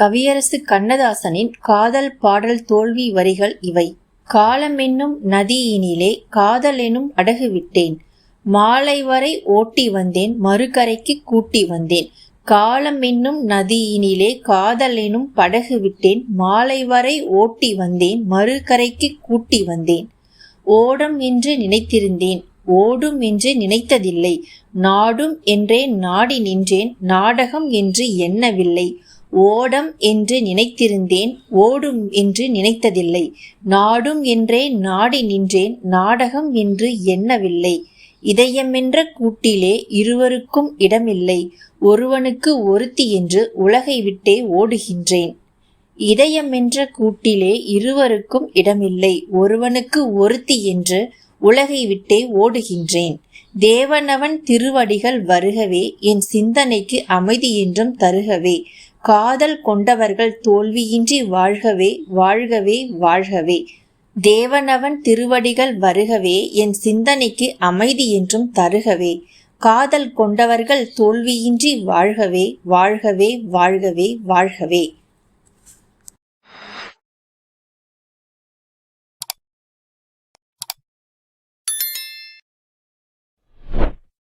கவியரசு கண்ணதாசனின் காதல் பாடல் தோல்வி வரிகள் இவை. காலமென்னும் நதியினிலே காதலெனும் அடகு விட்டேன். மாலை வரை ஓட்டி வந்தேன் மறுகரைக்கு கூட்டி வந்தேன். காலம் என்னும் நதியினிலே காதல் எனும் படகு விட்டேன் மாலை வரை ஓட்டி வந்தேன் மறுகரைக்கு கூட்டி வந்தேன். ஓடம் என்று நினைத்திருந்தேன் ஓடும் என்று நினைத்ததில்லை. நாடும் என்றே நாடி நின்றேன் நாடகம் என்று எண்ணவில்லை. ஓடம் என்று நினைத்திருந்தேன் ஓடும் என்று நினைத்ததில்லை. நாடும் என்றே நாடி நின்றேன் நாடகம் என்று எண்ணவில்லை. இதயமென்ற கூட்டிலே இருவருக்கும் இடமில்லை ஒருவனுக்கு ஒருத்தி என்று உலகை விட்டே ஓடுகின்றேன். இதயமென்ற கூட்டிலே இருவருக்கும் இடமில்லை ஒருவனுக்கு ஒருத்தி என்று உலகை விட்டே ஓடுகின்றேன். தேவனவன் திருவடிகள் வருகவே என் சிந்தனைக்கு அமைதி என்றும் தருகவே காதல் கொண்டவர்கள் தோல்வியின்றி வாழ்கவே வாழ்கவே வாழ்கவே. தேவனவன் திருவடிகள் வருகவே என் சிந்தனைக்கு அமைதி என்றும் தருகவே. காதல் கொண்டவர்கள் தோல்வியின்றி வாழ்கவே வாழ்கவே வாழ்கவே வாழ்கவே.